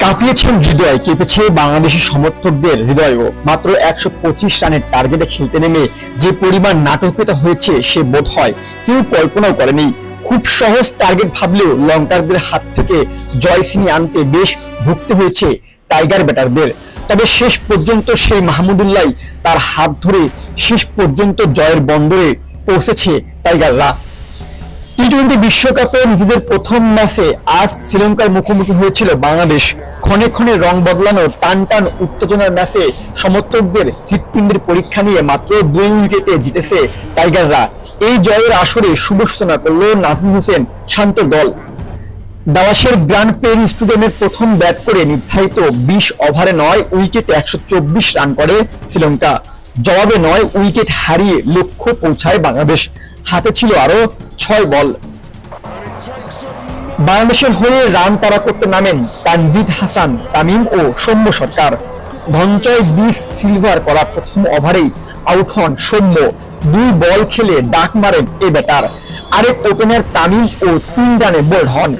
কাঁপিয়েছেন হৃদয়, কেঁপেছে বাংলাদেশের সমর্থকদের হৃদয়ও মাত্র একশো পঁচিশ রানের টার্গেটে খেলতে নেমে যে পরিমাণ নাটকীয়তা হয়েছে সে বোধ হয় কেউ কল্পনাও করেনি। খুব সহজ টার্গেট ভাবলেও লঙ্কারদের হাত থেকে জয় ছিনিয়ে আনতে বেশ ভুগতে হয়েছে টাইগার ব্যাটারদের তবে শেষ পর্যন্ত সেই মাহমুদুল্লাহ তার হাত ধরে শেষ পর্যন্ত জয়ের বন্দরে পৌঁছেছে টাইগাররা টি টোয়েন্টি বিশ্বকাপে নিজেদের প্রথম ম্যাচে আজ শ্রীলঙ্কার মুখোমুখি হয়েছিল বাংলাদেশ। ক্ষণে ক্ষণে রং বদলানো টান টান উত্তেজনার ম্যাচে সমর্থকদের হৃৎপিণ্ডের পরীক্ষা নিয়ে মাত্র দুই উইকেটে জিতেছে টাইগাররা। এই জয়ের আসরে শুভ সূচনা করল নাজমুল হোসেন শান্তর দল। দালাসের গ্র্যান্ড পেন স্টেডিয়ামের প্রথম ব্যাট করে নির্ধারিত বিশ ওভারে নয় উইকেটে একশো চব্বিশ রান করে শ্রীলঙ্কা। জবাবে নয় উইকেট হারিয়ে লক্ষ্য পৌঁছায় বাংলাদেশ। হাতে ছিল আরও ছয় বল। বাংলাদেশের হয়ে রান তাড়া করতে নামেন তানজিদ হাসান, তামিম ও সৌম্য সরকার। ধনচয় বি সিলভার করা প্রথম ওভারেই আউট হন সৌম্য। দুই বল খেলে ডাক মারেন এ ব্যাটার। আরেক ওপেনার তামিম ও তিন রানে বোল্ড হন।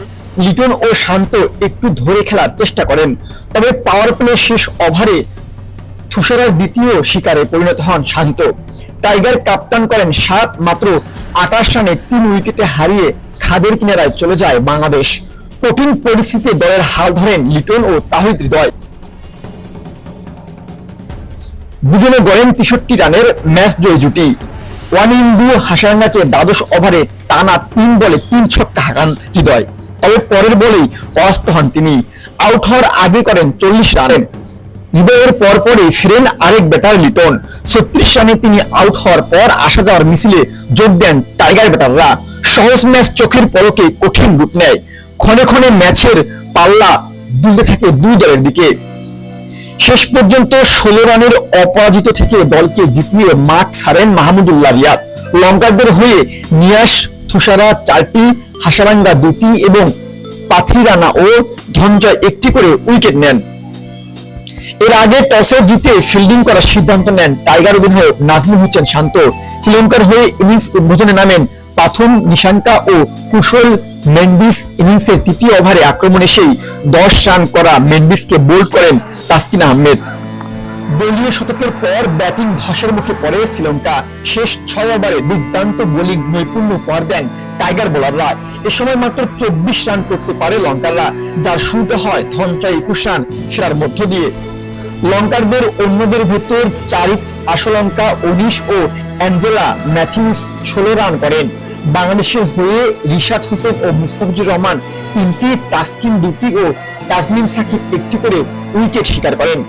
লিটন ও শান্ত একটু ধরে খেলার চেষ্টা করেন। তবে পাওয়ার প্লে শেষ ওভারে তুষারের দ্বিতীয় শিকারে পরিণত হন শান্ত। টাইগার কাপ্তান করেন সাত মাত্র আঠাশ রানে তিন উইকেটে হারিয়ে খাদের কিনারায় চলে যায় বাংলাদেশ। কঠিন পরিস্থিতিতে দলের হাল ধরেন লিটন ও তাহিদ হৃদয়। দুজনে গড়েন তেষট্টি রানের ম্যাচ জয় জুটি। ওয়ান ইন্দু হাসারাঙ্গাকে দ্বাদশ ওভারে টানা তিন বলে তিন ছক্কা হাঁকান হৃদয়। তবে পরের বলেই অস্ত হন তিনি। আউট হওয়ার আগে করেন চল্লিশ রান। হৃদয়ের পরপরই ফিরেন আরেক ব্যাটার লিটন। ছত্রিশ রানে তিনি আউট হওয়ার পর আসা যাওয়ার মিছিলে যোগ দেন টাইগার ব্যাটাররা সহজ ম্যাচ চোখের পলকে কঠিন রূপ নেয়। ক্ষণে ক্ষণে ম্যাচের পাল্লা দুলতে থাকে দুই দলের দিকে। শেষ পর্যন্ত ষোলো রানের অপরাজিত থেকে দলকে জিতিয়ে মাঠ ছাড়েন মাহমুদুল্লাহ রিয়াদ। লঙ্কারদের হয়ে নিয়াস তুষারা চারটি, হাসারাঙ্গা দুটি এবং পাথিরানা ও ধনজয় একটি করে উইকেট নেন। এর আগে টসে জিতে ফিল্ডিং করার সিদ্ধান্ত নেন টাইগার অধিনায়ক নাজমুল হোসেন শান্ত। শ্রীলঙ্কার হয়ে ইনিংস উদ্বোধনে নামেন পাথুম নিশাঙ্কা ও কুশল মেন্ডিস ইনিংসের তৃতীয় ওভারে আক্রমণে সেই দশ রান করা মেন্ডিসকে বোল্ড করেন তাসকিন আহমেদ। দলীয় শতকের পর ব্যাটিং ধসের মুখে পড়ে শ্রীলঙ্কা। শেষ ছয় ওভারে দুর্দান্ত বোলিং নৈপুণ্য উপহার দেন টাইগার বোলাররা এ সময় মাত্র চব্বিশ রান করতে পারে লঙ্কাররা যার শুরুতে হয় ধনচয় একুশ রান, ফেরার মধ্য দিয়ে। লঙ্কারদের অন্যদের ভেতর চারিত আশলঙ্কা অনিশ ও অ্যাঞ্জেলা ম্যাথিউস ষোলো রান করেন। বাংলাদেশের হয়ে রিশাদ হোসেন ও মুস্তাফিজুর রহমান তিনটি, তাসকিন দুটি ও তাজমিম সাকিব একটি করে উইকেট শিকার করেন।